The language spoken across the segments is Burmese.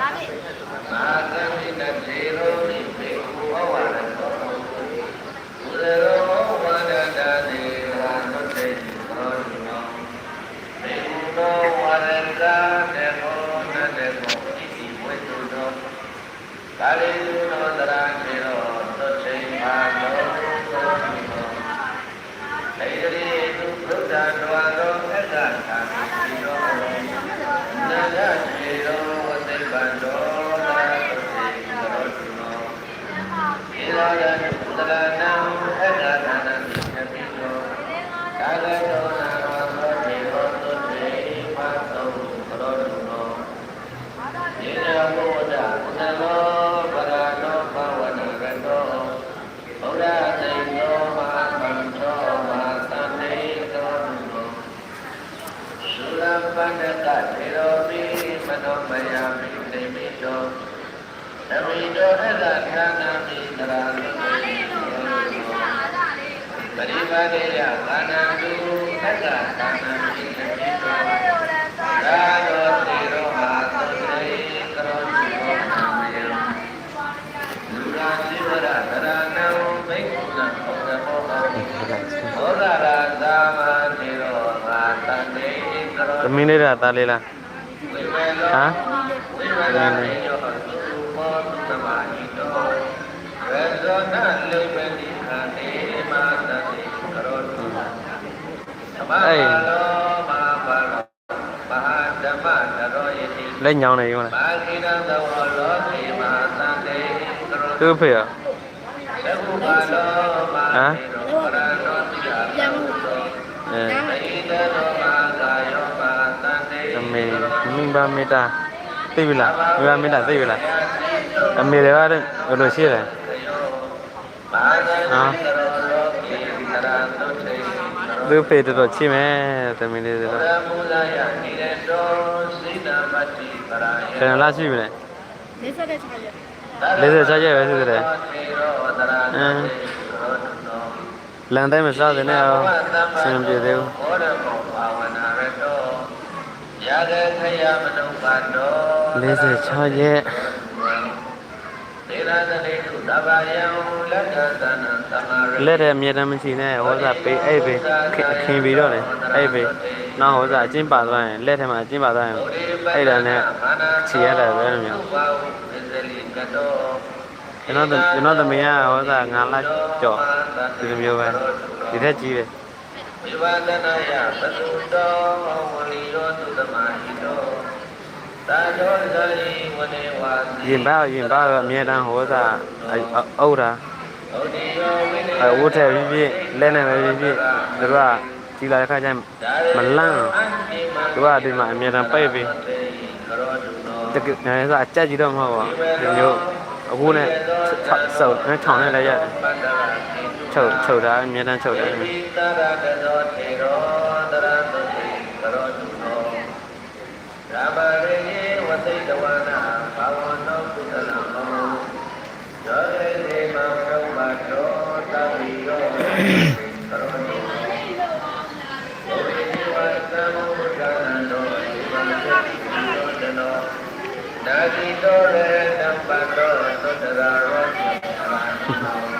ဒါဖြင့်သာသမိနသေရောမိဘေကုဘဝရသောဘုရောဝန္ဒတာတေဟာမတေသောနောဘေကုသောဝရတာတေဟောနတေဟောဣတိဝေတုသောကာလေ ပန္နကသေရောပိမနောမယမိသိမိတောသမိတောအက္ခဌာနာမိတရာလိပရိပါဒေယသာနာတုအက္ခဌာနာမိသိမိတောရာသောတေရောမာသုတေကရောတိရောနာမယံလူရာဇိဝရသရဏံဘိက္ခုနဘုဒ္ဓဘောဟံဘောဓရာသာမတေရောမာတန္တေ ကရောသမီးလေးလားသားလေးလားဝိမေလောဟမ်ဝိ မေမိဘမေတ္တာသိပြီလားမိဘမေတ္တာသိပြီလားအမေတွေကလည်းဘယ်လိုရှိလဲမာဂိနသရောလောကိသရသုတေသူ့ဖေတော်တော်ချိမယ်သမီးလေးတွေရတော့မူလယနိရတောစိတမတ္တိပရာယခဏလားရှိပြီလဲလေးဆက်တဲ့ခြားရက်46ရက်ပဲရှိသေးတယ်အင်းလန်တိုင်းမစားတဲ့နဲ့အောင်ဆင်ပြေသေးဘူးဘောရမောဘာဝနာရတောယာဂခယမနုပါတော 46ရက်သေရသနေတုသဗ္ဗယံလက္ခသနံသမာရလက်တဲ့အမြဲတမ်းမရှိနဲ့ဟောစားပေးအဲ့ပဲခင်ပြီးတော့လေအဲ့ပဲနောက်ဟောစားအချင်းပါသွားရင်လက်ထဲမှာအချင်းပါသွားရင်အဲ့ဒါနဲ့ခြေရတာပဲလို့မျိုးဘာဝပစ္စလိကတောကျွန်တော်တို့ကျွန်တော်သမီးကဟောစား9လကျော်ဒီလိုမျိုးပဲဒီထက်ကြီးတယ် ဝိဝဒနာယပသုတောဝလီရောသုတမဟိတောသာသောဇာယိဝနေဝါစီရင်ပါရင်ပါတော့အမြဲတမ်းဟောစားအုပ်တာဩဒီယောဝိနေအဝတ်ထည်ပြည့်ပြည့်လက်နဲ့ပဲပြည့်ပြည့်သူကကြီးလာတဲ့ခါကျရင်မလန့်သူကဒီမှာအမြဲတမ်းပိတ်ပြီးကရောတုနောတကယ်အဲဆိုအကြက်ကြီးတော့မဟုတ်ပါဘူးဒီမျိုးအခုနဲ့ဆုပ်နဲ့ထောင်နဲ့လည်းရတယ်ပတ္တရာတိတု ချုပ်ချုပ်တာအမြဲတမ်းချုပ်တယ်ဣတရတသောထေရောတရတုတိကရောတုနောရာမရေယေဝသိတဝနာဘာဝနောကုသလမောယောရေသေမံဘုမ္မာတောတဝိရောကရောတုနောဘုရိဝသံဘုဒ္ဓနန္တောဒီဝံသတိယောတနောနာတိတောရေတံပတ္တောသတ္တရာရော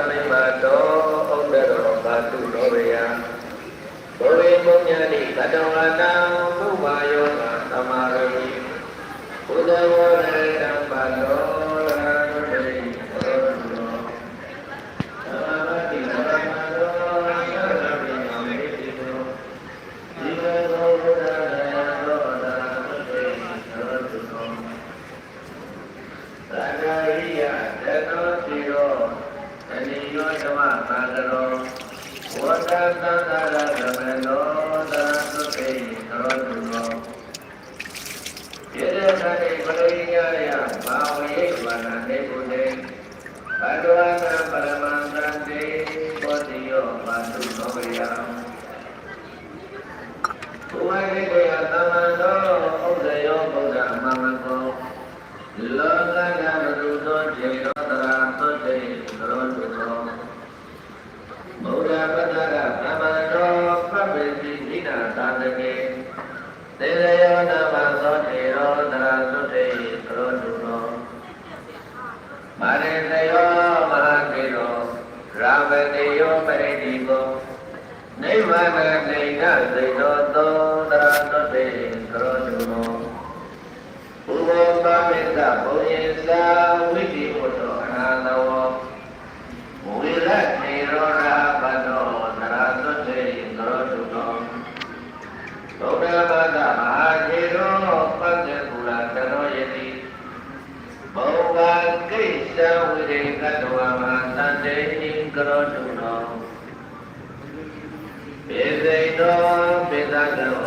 ရောဘာတုလောဘယံဘဝေမုံညာတိကတောဝနာဘုဘာယောသမာရမိဘုဒ္ဓဝရေတံပါတောရာဇဝေရောရောသမမတိသမမတောသရမိနမိတိတောဒီကေသောဘုရားရေသောတာသုတေသောတုနော သက္ကာရိယတနောတိရောအနိယောဓမ္မသာကရောဝတ္တသံဃာရသမနောသာသုခေသောတုရောယေရခဏိပရိညာယဘာဝေဝနာနေကုတေဘဒဝနာပရမန္တံတေဘောတိ ယောဘာတုသောဝေယံဘုဝေကေယသမန္တောဥဒ္ဒယောဗုဒ္ဓမမကောလောကဓမ္မရုသော ထေရောတရာသုတေကရောတုသောဘုရားပတ္တရသမန္တောပပ္ပိတိဣဒာသာတကေသေရယောနမသောထေရောတရာသုတေကရောတုသောမာရေသယောမဟာကေရော ရာမတေယောပရိတိကောနိဗ္ဗာန်နေနသိတောသောတရာသုတေကရောတုသောဘုရားပါမေတ္တာဘုရင်သာဝိတိဘုဒ္ဓအနာသဝဝိရတေရောရာဘတောသရသုတေကရောတုတောဘုရားဘာသာမဟာထေရောပတ္တကုလတရောယတိဘောဂကိစ္စဝိရေကတဝမသတ္တေက ရောတုတောပေသိတောပေသတော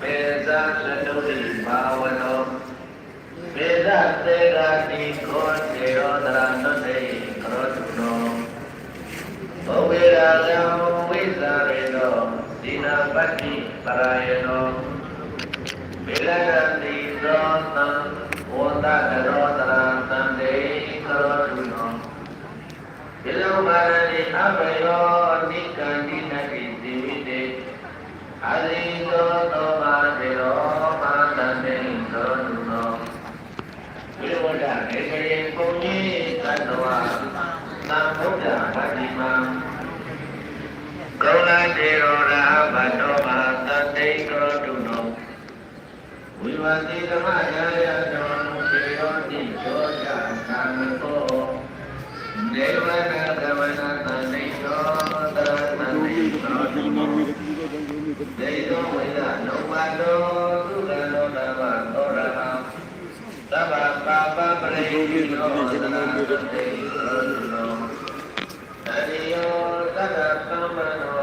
ပေသသတုတိဘာဝနောမေဇသေရာတိခောတေရောတရသုတေကရောတုနောဘောဝေရာယံဝိဇာရေနောဒီနာပတ္တိပရာယနောမေလကတိသောသံဝန္တကရောတရသံတေကရောတုနောဒီလိုမာ ရတိအဘယောနိကန္တိနတိသီဝိတေအာရိသောသောမာတေရောမာတန္တေကရောတုနောဝိဝဒနေကရေပုံကြီးသတ္တဝါသံဗုဒ္ဓဗတ္တိမံကောလတေရောရာဘတောမသတ္တိကရောတုနောဝိဝတိဓမ္မရာယ ဒေသောဝိဒနောဘတောသုလနောဓမ္မသောရဟံသဗ္ဗပါပပရိယနောသနာတုတေသောနောတရိယောသတ္တသမ္မနော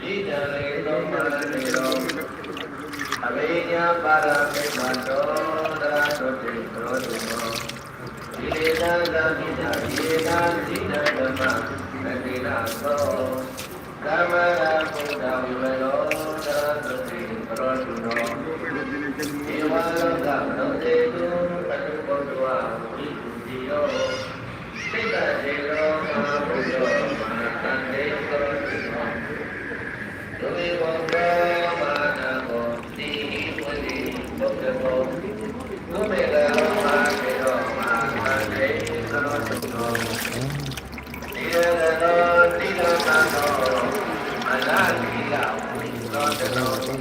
ဣဒလေသောမရေရောအဘိညာပါရမေမတောသရတုတေသောနောဒီလေသာသမိတာဒီလေသာသီနာဓမ္မသတိနာသော ကမ္မရာဘုဒ္ဓဝိဝရောသရတုတေသောနောေဝလောကမနောတေတုပတုဘောဓဝဝိတုတိယောစိတ်တတေရောမဟာဘုရောမဟာတန်တေကောတိနောဒုဝေဘောဘောမာနာဘောတိဝတိဘုဒ္ဓဘောဘုမေလာမဟာတေရောမဟာတန်တေကောတိနောတိရဏောတိရဏောအနာတိလာဝိသောတနော သု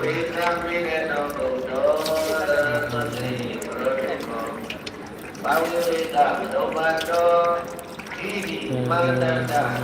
ဝေသမေကတောဘုဒ္ဓောသတိပရောတေမောဘာဝေတသောဘတောဣတိမာနန္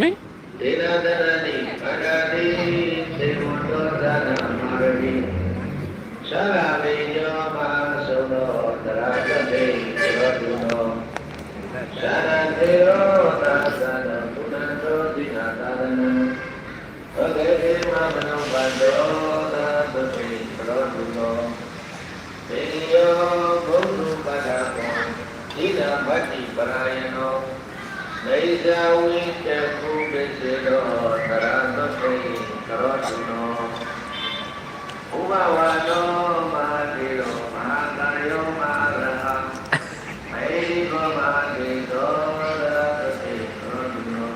မင်းဒေနတရတိပရတိသေဝတောသနာမာရတိသရမေညောမသုနောတရာတတေကရောတုနောသရတေရောသာသနာပုဏ္ဏတောတိနာသာသနာဘဂဝေမမနောဘန္တောသာသတိပရောတုသောသေယောဘုဒ္ဓပဒကောဣဒံဗတ္တိပရာယနော နေဇာဝိတကုပိစေတောသရသတိကရောတုနောဥပဝါနောမဟာတေရောမဟာကာယောမဟာရဟံမေဒီကောမဟာတေသောသရသတိကရောတုနော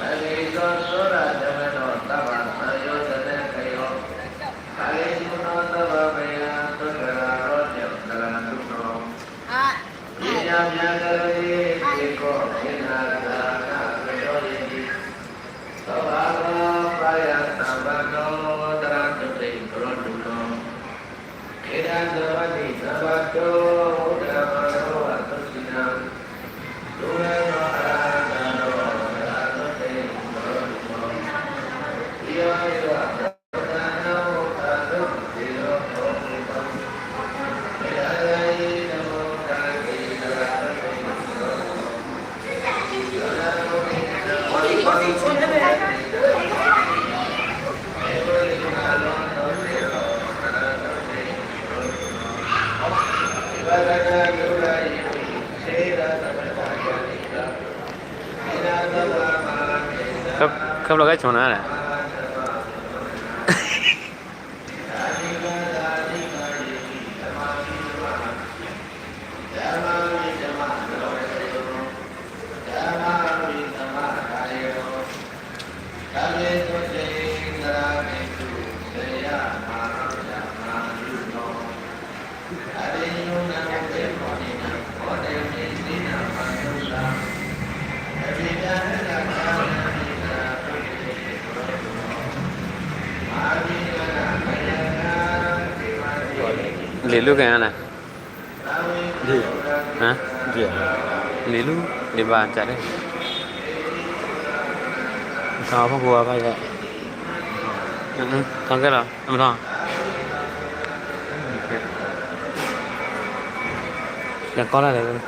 အရိသောသောရဓမ္မနောသဗ္ဗသံယောတနေခယောကာလေကုဏသဗ္ဗမေယသုတရာရောတေသရတုနောဣညာမြာကရေေ Lilu kaya na? hả? Ha? Dia. Lilu di baca deh. Kau sao không apa ya? Ừ, thằng cái nào, em thằng là có là được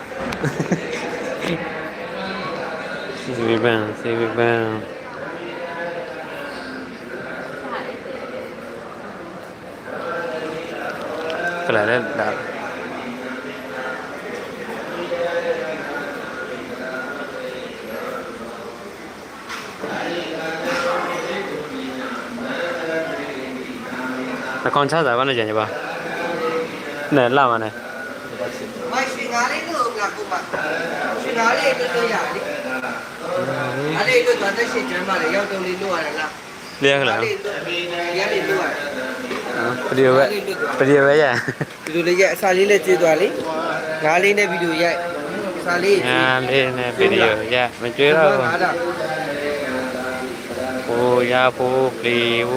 CV ba CV ba band CV band cái này đấy đã là con sát giải văn này ba này làm à này မိုက်ရှင်ကားလေးလို့ငါကုမရှင်ကားလေးတို့တို့ရလေအဲ့ဒီတို့သွားတဲ့ရှင်ကျမ်းပါလေရောက်တော့လေးလို့ရ တယ်လား liếc là လေးတို့ရလေးလို့ရတယ် video vậy video vậy à ဒီလိုလေးရအစာလေးနဲ့ကျေးသွားလေငါးလေးနဲ့ဗီဒီယိုရိုက်အစာလေး à lên này video dạ mình chơi တော့ đâu ငါတော့ ô ya phô lì ô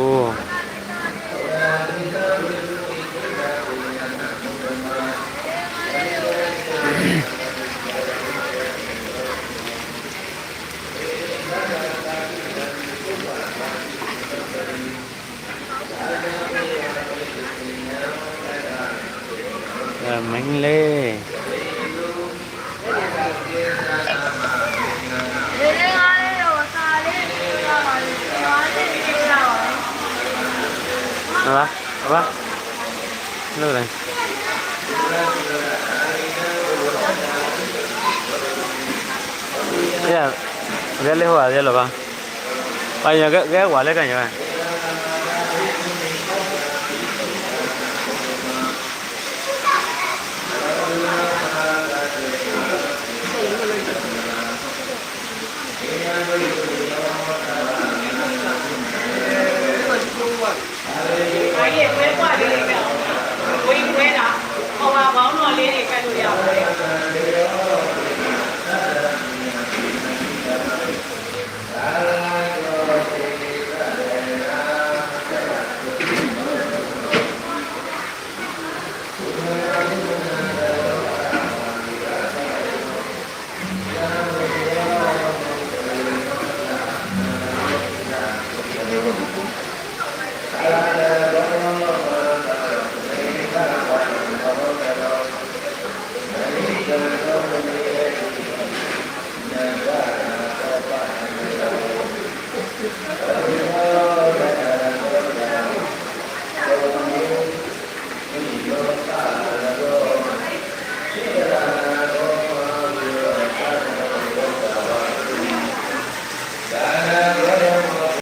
là mánh lê လေးလေးကားလေးတော့စာလေးပြောရပါလိမ့်စာလေးပြောရပါလိမ့် Nó ba, nó ba. Nó đây. Thế là ghé lấy hoa thế là ba. Bây giờ ghé ghé quả lấy cái gì vậy?